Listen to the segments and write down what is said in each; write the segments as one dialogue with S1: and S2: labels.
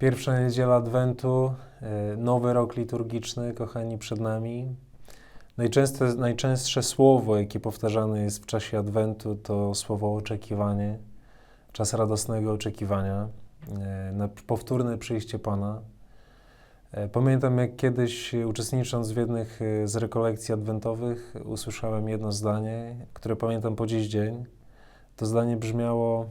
S1: Pierwsza niedziela Adwentu, e, nowy rok liturgiczny, kochani, przed nami. Najczęstsze, najczęstsze słowo, jakie powtarzane jest w czasie Adwentu, to słowo oczekiwanie, czas radosnego oczekiwania e, na powtórne przyjście Pana. E, Pamiętam, jak kiedyś uczestnicząc w jednych z rekolekcji adwentowych, usłyszałem jedno zdanie, które pamiętam po dziś dzień. To zdanie brzmiało: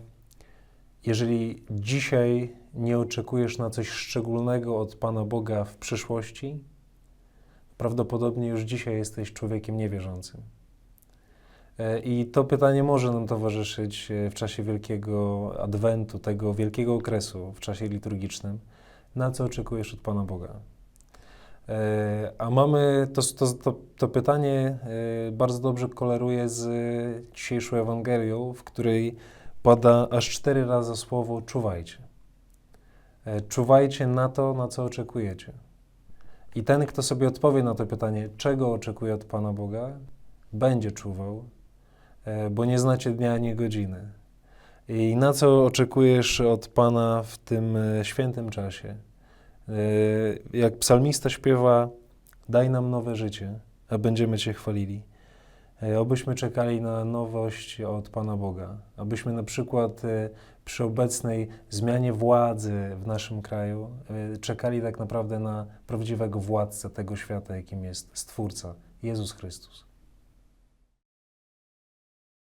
S1: Jeżeli dzisiaj nie oczekujesz na coś szczególnego od Pana Boga w przyszłości, prawdopodobnie już dzisiaj jesteś człowiekiem niewierzącym. E, I to pytanie może nam towarzyszyć e, w czasie Wielkiego Adwentu, tego wielkiego okresu w czasie liturgicznym. Na co oczekujesz od Pana Boga? E, A mamy to, to, to, to pytanie bardzo dobrze koleruje z dzisiejszą Ewangelią, w której pada aż cztery razy słowo czuwajcie. E, Czuwajcie na to, na co oczekujecie. I ten, kto sobie odpowie na to pytanie, czego oczekuje od Pana Boga, będzie czuwał, e, bo nie znacie dnia ani godziny. I na co oczekujesz od Pana w tym e, świętym czasie? Jak psalmista śpiewa, daj nam nowe życie, a będziemy Cię chwalili. E, Obyśmy czekali na nowość od Pana Boga, abyśmy na przykład e, przy obecnej zmianie władzy w naszym kraju e, czekali tak naprawdę na prawdziwego władcę tego świata, jakim jest Stwórca, Jezus Chrystus.